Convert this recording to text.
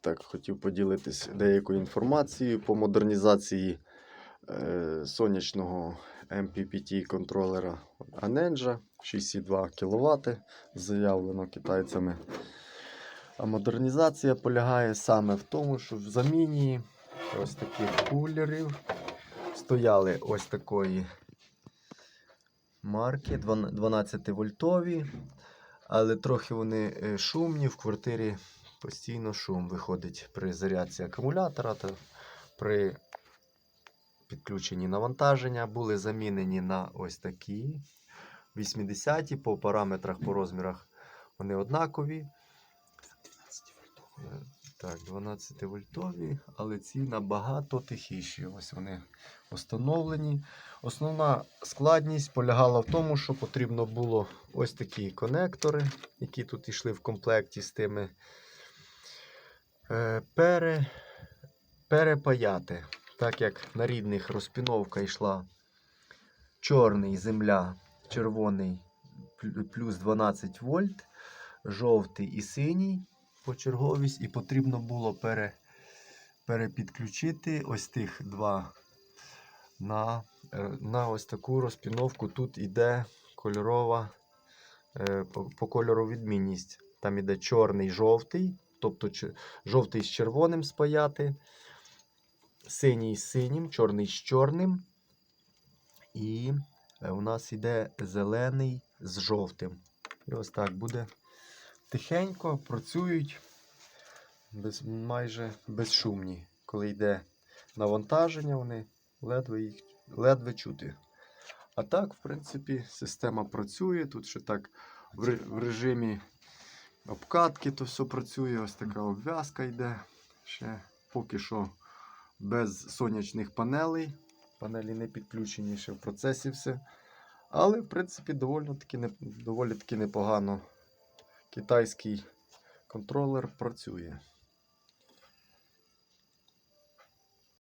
Так, хотів поділитися деякою інформацією по модернізації е, сонячного MPPT контролера Anenja 6,2 кВт, заявлено китайцями. А модернізація полягає саме в тому, що в заміні ось таких кулерів стояли ось такої марки 12 вольтові, але трохи вони е, шумні в квартирі постійно шум виходить при зарядці акумулятора та при підключенні навантаження. Були замінені на ось такі 80-ті по параметрах, по розмірах вони однакові. Е, Так, 12 вольтові, але ці набагато тихіші. Ось вони встановлені. Основна складність полягала в тому, що потрібно було ось такі конектори, які тут йшли в комплекті з тими пере, перепаяти. Так як на рідних розпіновка йшла чорний земля, червоний плюс 12 вольт, жовтий і синій почерговість, і потрібно було пере, перепідключити ось тих два на, е, на ось таку розпіновку. Тут іде кольорова е, по, по кольору відмінність. Там іде чорний жовтий, тобто жовтий з червоним спаяти, синій з синім, чорний з чорним. І е, у нас іде зелений з жовтим. І ось так буде тихенько, працюють без, майже безшумні. Коли йде навантаження, вони ледве їх ледве чути. А так, в принципі, система працює. Тут ще так в режимі обкатки то все працює. Ось така обв'язка йде. Ще поки що без сонячних панелей. Панелі не підключені ще в процесі все. Але, в принципі, доволі таки, доволі таки непогано. Китайський контролер працює.